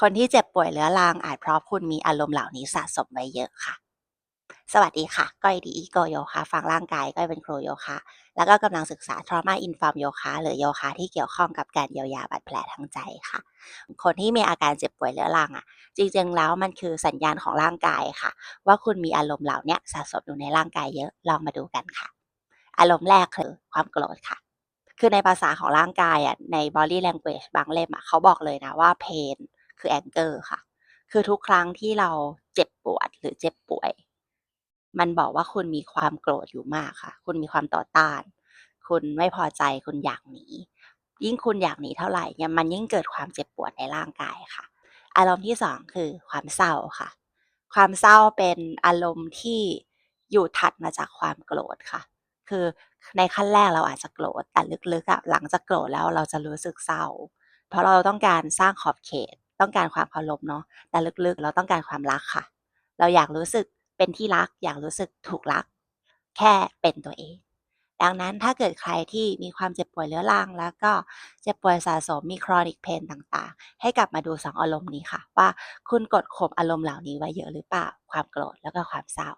คนที่เจ็บป่วยเรื้อรังอาจเพราะคุณมีอารมณ์เหล่านี้สะสมไว้เยอะค่ะ สวัสดีค่ะ ก้อยดีอีโกโยคะฟังร่างกายก้อยเป็นครูโยคะแล้วก็กำลังศึกษา trauma inform โยคะหรือโยคะที่เกี่ยวข้องกับการเยียวยาบาดแผลทางใจค่ะ คนที่มีอาการเจ็บป่วยเรื้อรังอะ จริงๆแล้วมันคือสัญญาณของร่างกายค่ะ ว่าคุณมีอารมณ์เหล่านี้สะสมอยู่ในร่างกายเยอะลองมาดูกันค่ะ อารมณ์แรกคือความโกรธค่ะคือในภาษาของร่างกายอะใน body language บางเล่มอะเขาบอกเลยนะว่า pain คือ anger ค่ะ คือทุกครั้งที่เราเจ็บปวดหรือเจ็บป่วย มันบอกว่าคุณมีความโกรธอยู่มากค่ะ คุณมีความต่อต้าน คุณไม่พอใจคุณอยากหนี ยิ่งคุณอยากหนีเท่าไหร่เนี่ยมันยิ่งเกิดความเจ็บปวดในร่างกายค่ะ อารมณ์ที่2คือความเศร้าค่ะ ความเศร้าเป็นอารมณ์ที่อยู่ถัดมาจากความโกรธค่ะ คือในขั้นแรกเราอาจจะโกรธแต่ลึกๆอะหลังจากโกรธแล้วเราจะรู้สึกเศร้า เพราะเราต้องการสร้างขอบเขต ต้องการความเคารพเนาะแต่ลึกๆ เราต้องการความรักค่ะ เราอยากรู้สึกเป็นที่รัก อยากรู้สึกถูกรัก แค่เป็นตัวเอง ดังนั้นถ้าเกิดใครที่มีความเจ็บป่วยเรื้อรัง แล้วก็เจ็บป่วยสะสมมีครอนิกเพนต่างๆ ให้กลับมาดูสองอารมณ์นี้ค่ะ ว่าคุณกดข่มอารมณ์เหล่านี้ไว้เยอะหรือเปล่า ความโกรธแล้วก็ความเศร้า